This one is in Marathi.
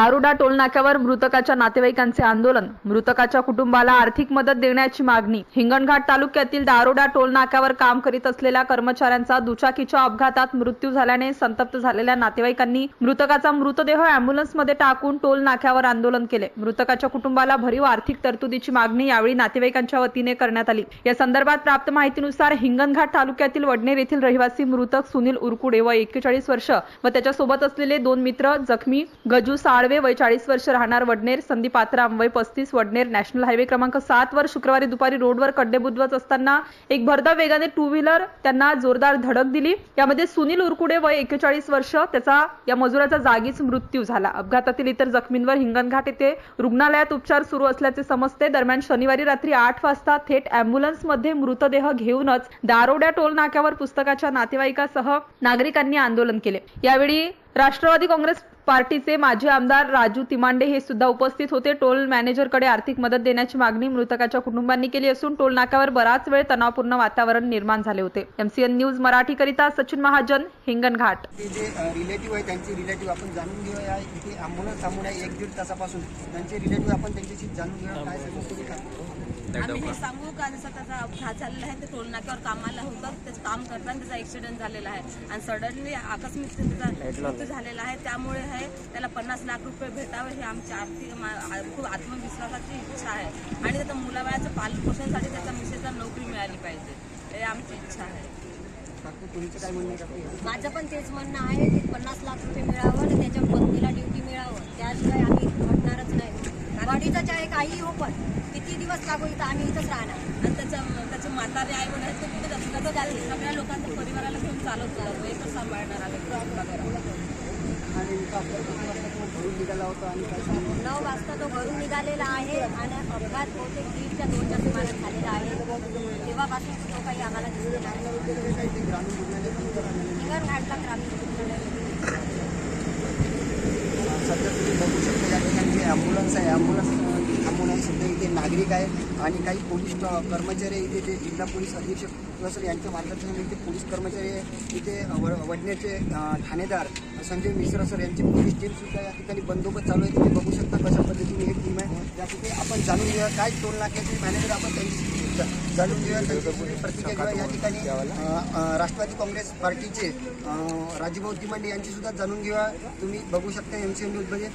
दारुडा टोलनाक्यावर मृतकाच्या नातेवाईकांचे आंदोलन. मृतकाच्या कुटुंबाला आर्थिक मदत देण्याची मागणी. हिंगणघाट तालुक्यातील दारुडा टोलनाक्यावर काम करीत असलेल्या कर्मचाऱ्यांचा दुचाकीच्या अपघातात मृत्यू झाल्याने संतप्त झालेल्या नातेवाईकांनी मृतकाचा मृतदेह अँब्युलन्समध्ये टाकून टोल नाक्यावर आंदोलन केले. मृतकाच्या कुटुंबाला भरीव आर्थिक तरतुदीची मागणी यावेळी नातेवाईकांच्या वतीने करण्यात आली. या संदर्भात प्राप्त माहितीनुसार हिंगणघाट तालुक्यातील वडनेर येथील रहिवासी मृतक सुनील उरकुडे व एक्केचाळीस वर्ष व त्याच्यासोबत असलेले दोन मित्र जखमी गजू साळवे वय चाळीस वर्ष राहणार वडनेर संदीप आत्राम वय पस्तीस वडनेर नॅशनल हायवे क्रमांक सात वर शुक्रवारी दुपारी रोडवर खड्डे बुजवत असताना एक भरधाव वेगाने टू व्हीलर त्यांना जोरदार धडक दिली. यामध्ये सुनील उरकुडे वय एकेचाळीस वर्ष त्याचा या मजुराचा जागीच मृत्यू झाला. अपघातातील इतर जखमींवर हिंगणघाट येथे रुग्णालयात उपचार सुरू असल्याचे समजते. दरम्यान शनिवारी रात्री आठ वाजता थेट अँब्युलन्समध्ये मृतदेह घेऊनच दारोड्या टोल नाक्यावर पुस्तकाच्या नातेवाईकासह नागरिकांनी आंदोलन केले. यावेळी राष्ट्रवादी काँग्रेस पार्टीचे माजी आमदार राजू तिमांडे हे सुद्धा उपस्थित होते. टोल मॅनेजरकडे आर्थिक मदत देण्याची मागणी मृतकाच्या कुटुंबांनी केली असून टोल नाक्यावर बराच वेळ तणावपूर्ण वातावरण निर्माण झाले होते. एमसीएन न्यूज मराठीकरिता सचिन महाजन हिंगणघाट. ते जे रिलेटिव्ह आहे त्यांचे रिलेटिव्ह आपण जाणून घेऊया इथे थांबून आहे एक दीड तासापासून. त्यांचे रिलेटिव्ह आपण त्यांच्याशी जाणून घेऊया काय सांगू. आम्ही हे का जसं त्याचा अपघात झालेला आहे ते टोल नाक्यावर कामाला होतं त्याचं काम करताना त्याचा ऍक्सिडेंट झालेला आहे. आणि सडनली आकस्मिक मृत्यू झालेला आहे त्यामुळे आहे त्याला पन्नास लाख रुपये भेटावे ही आमची आर्थिक खूप आत्मविश्वासाची इच्छा आहे. आणि त्याच्या मुलाबाळाचं पालन पोषणासाठी त्याच्या मिसेसला नोकरी मिळाली पाहिजे हे आमची इच्छा आहे. माझं पण तेच म्हणणं आहे की पन्नास लाख रुपये मिळावं आणि त्याच्या पत्नीला ड्युटी मिळावं. त्याशिवाय आम्ही हटणारच नाही. गाडीचं चाहे काही हो पण. किती दिवस लागू इथं? आम्ही इथंच राहणार. आणि त्याच्या त्याचे म्हातारे आई वडील ते कुठे जातात? तर जाते. सगळ्या लोकांच्या परिवाराला घेऊन चालवत चालवतो एकच सांभाळणार आणि काय सांगू? नऊ वाजता तो घरून निघालेला आहे आणि अपघात बहुतेक दीडच्या दोनच्या सुमारास झालेला आहे. तेव्हापासून तो काही आम्हाला दिसलेला नाही. निघण घाटला ग्रामीण रुग्णालय. सध्या तुम्ही बघू शकता या ठिकाणी जे ॲम्ब्युलन्स आहे ॲम्ब्युलन्स सुद्धा इथे नागरिक आहे आणि काही पोलीस कर्मचारी आहे इथे जे जिल्हा पोलीस अधीक्षक सर यांच्या मार्गदर्शनाने इथे पोलीस कर्मचारी आहे इथे व वडण्याचे ठाणेदार संजय मिश्रा सर यांची पोलीस टीमसुद्धा या ठिकाणी बंदोबस्त चालू आहे. तुम्ही बघू शकता कशा पद्धतीने एक टीम आहे. या ठिकाणी आपण जाणून घेऊया काय टोल नाक्याचे मॅनेजर आपण त्यांची जाणून घेऊया. त्यांची प्रतिक्रिया घेऊया. या ठिकाणी राष्ट्रवादी काँग्रेस पार्टीचे अं, राजूभाऊ यांची सुद्धा जाणून घेऊया. तुम्ही बघू शकता एम सी न्यूजमध्ये